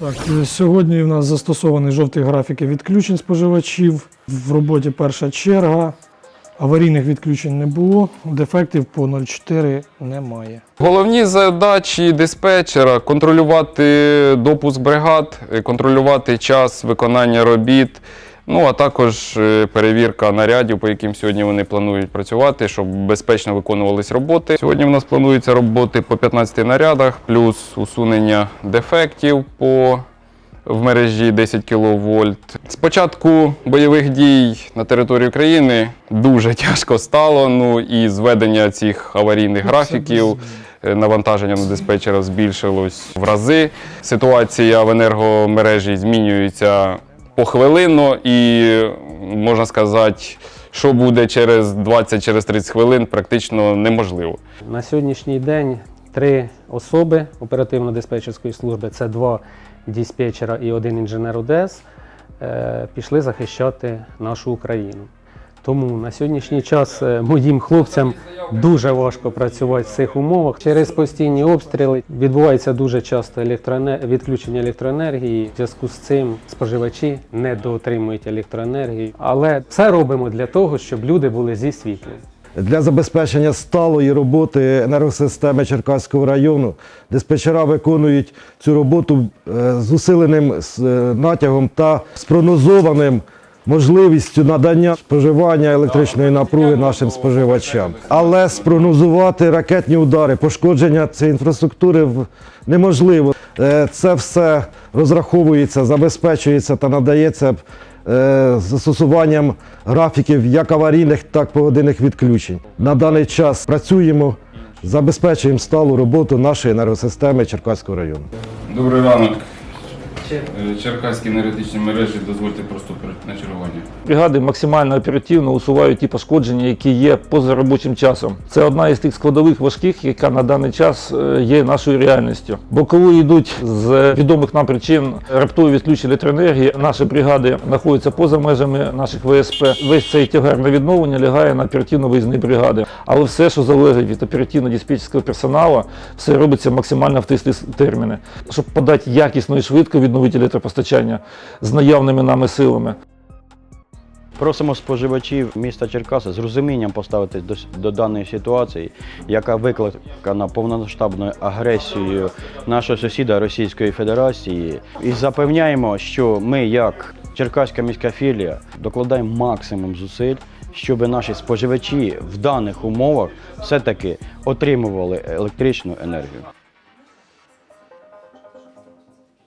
Так, е, сьогодні в нас застосований жовтий графік відключень споживачів. В роботі перша черга. Аварійних відключень не було, дефектів по 0,4 немає. Головні задачі диспетчера контролювати допуск бригад, контролювати час виконання робіт. Ну а також е, перевірка нарядів, по яким сьогодні вони планують працювати, щоб безпечно виконувались роботи. Сьогодні в нас плануються роботи по 15 нарядах, плюс усунення дефектів по в мережі 10 кВт. З початку бойових дій на території України дуже тяжко стало. Ну і зведення цих аварійних графіків. е, Навантаження на диспетчера збільшилось в рази. Ситуація в енергомережі змінюється похвилинно і можна сказати, що буде через 20 через 30 хвилин, практично неможливо. На сьогоднішній день три особи оперативно-диспетчерської служби це два диспетчера і один інженер ОДС, е, пішли захищати нашу Україну. Тому на сьогоднішній час е, моїм хлопцям дуже важко працювати в цих умовах. Через постійні обстріли відбувається дуже часто електроене- відключення електроенергії. В зв'язку з цим споживачі не доотримують електроенергії. Але все робимо для того, щоб люди були зі світлом. Для забезпечення сталої роботи енергосистеми Черкаського району диспетчера виконують цю роботу е, з усиленим е, натягом та спрогнозованим можливістю надання споживання електричної напруги нашим споживачам. Але спрогнозувати ракетні удари, пошкодження цієї інфраструктури неможливо. Е, Це все розраховується, забезпечується та надається е, застосуванням графіків як аварійних, так і погодинних відключень. На даний час працюємо, забезпечуємо сталу роботу нашої енергосистеми Черкаського району. Добрий ранок. Черкаські енергетичні мережі дозвольте просто на чергування. Бригади максимально оперативно усувають ті пошкодження, які є поза робочим часом. Це одна із тих складових важких, яка на даний час е, є нашою реальністю. Бо коли йдуть з відомих нам причин раптові відключення електроенергії, наші бригади знаходяться поза межами наших ВСП. Весь цей тягар на відновлення лягає на оперативно-виїзні бригади. Але все, що залежить від оперативно-диспетчерського персоналу, все робиться максимально в тисті терміни, щоб подати якісно і швидко відновити електропостачання з наявними нами силами. Просимо споживачів міста Черкаси з розумінням поставитись до, до даної ситуації, яка викликана повномасштабною агресією нашого сусіда Російської Федерації. І запевняємо, що ми, як Черкаська міська філія, докладаємо максимум зусиль, щоб наші споживачі в даних умовах все-таки отримували електричну енергію.